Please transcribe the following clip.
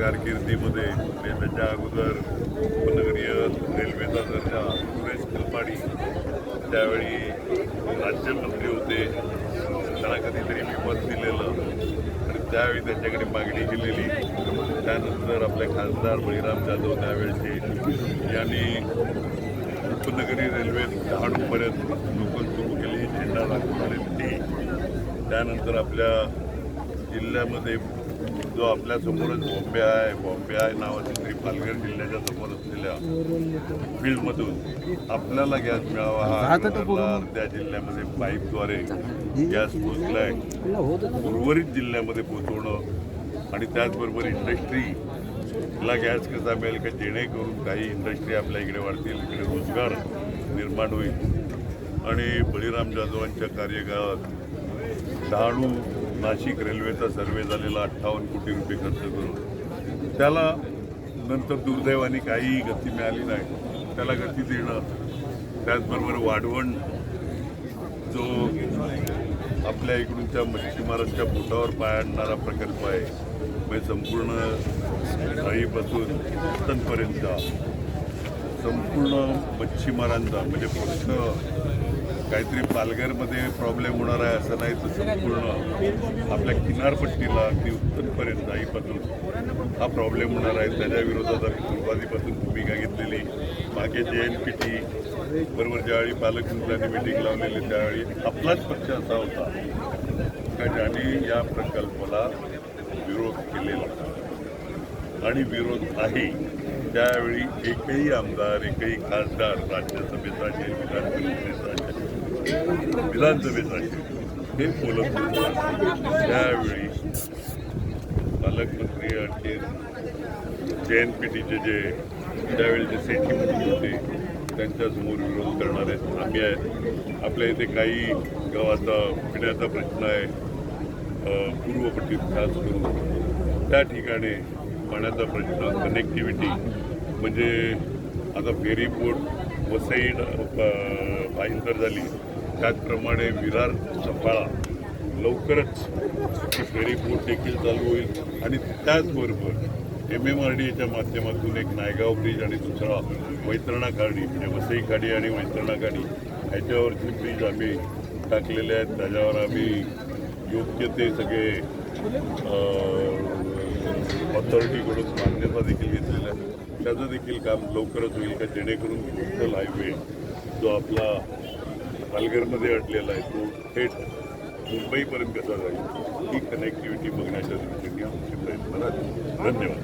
कारकिर्दीमध्ये म्हणजे त्याच्या अगोदर उपनगरीय रेल्वेचा दर्जा सुरेश कुलपाडी त्यावेळी राज्यमंत्री होते. त्यांना कधीतरी मी मत दिलेलं. आणि त्यावेळी त्यांच्याकडे मागणी केलेली. त्यानंतर आपले खासदार बळीराम जाधव त्यावेळेचे यांनी उपनगरी रेल्वे डहाणूपर्यंत लोकल सुरू केली झेंडा दाखवून ती त्यानंतर आपल्या जिल्ह्यामध्ये जो आपल्या समोरच बॉम्बे आहे बॉम्बे आहे नावाची तरी पालघर जिल्ह्याच्या समोर असलेल्या फील्डमधून आपल्याला गॅस मिळावा हा त्या जिल्ह्यामध्ये पाईपद्वारे गॅस पोचलाय उर्वरित जिल्ह्यामध्ये पोचवणं आणि त्याचबरोबर इंडस्ट्रीला गॅस कसा मिळेल का जेणेकरून काही इंडस्ट्री आपल्या इकडे वाढतील इकडे रोजगार निर्माण होईल. आणि बळीराम जाधवांच्या कार्यकाळात डहाणू नाशिक रेल्वेचा सर्वे झालेला अठ्ठावन्न कोटी रुपये खर्च करून त्याला नंतर दुर्दैवाने काही गती मिळाली नाही. त्याला गती देणं त्याचबरोबर वाढवण जो आपल्या इकडूनच्या मच्छीमारांच्या पोटावर पाय आणणारा प्रकल्प आहे म्हणजे संपूर्ण नळीपासून तनपर्यंत संपूर्ण मच्छीमारांचा म्हणजे फक्त काहीतरी पालघरमध्ये प्रॉब्लेम होणार आहे असं नाही तर संपूर्ण आपल्या किनारपट्टीला अगदी उत्तरपर्यंत आईपासून हा प्रॉब्लेम होणार आहे. त्याच्या विरोधात आम्ही सुरुवातीपासून भूमिका घेतलेली मागे जे एन पी टी बरोबर ज्यावेळी पालकमंत्र्यांनी मिटिंग लावलेली त्यावेळी आपलाच पक्ष असा होता. का ज्याने या प्रकल्पाला विरोध केलेला आणि विरोध आहे. त्यावेळी एकही आमदार एकही खासदार राज्यसभेचा असेल विधान परिषदेचा असेल विधानसभेचा हे बोलत त्यावेळी पालकमंत्री आणखी जे एन पी टीचे जे त्यावेळेचे सेठी मंत्री होते त्यांच्यासमोर विरोध करणारे आम्ही आहेत आपल्या इथे काही गावाचा पिण्याचा प्रश्न आहे. पूर्वपट्टी पूर्वपट्टीत खास करून. त्या ठिकाणी पाण्याचा प्रश्न कनेक्टिव्हिटी म्हणजे आता फेरी बोट वसई तर झाली. त्याचप्रमाणे विरार सफाळा लवकरच फेरी बोट देखील चालू होईल. आणि त्याचबरोबर एम एम आर डी एच्या माध्यमातून एक नायगाव ब्रिज आणि दुसरा वैतरणा खाडी म्हणजे वसई खाडी आणि वैतरणा खाडी ह्याच्यावरचे ब्रिज आम्ही टाकलेले आहेत. त्याच्यावर आम्ही योग्य ते सगळे ऑथॉरिटीकडून मान्यता देखील घेतलेल्या आहे. त्याचं देखील काम लवकरच होईल का? जेणेकरून कोस्टल हायवे जो आपला पालघरमध्ये अडलेला आहे तो थेट मुंबईपर्यंत कसा जाईल ही कनेक्टिव्हिटी बघण्याच्या दृष्टीने आमचे प्रयत्न राहतील. धन्यवाद.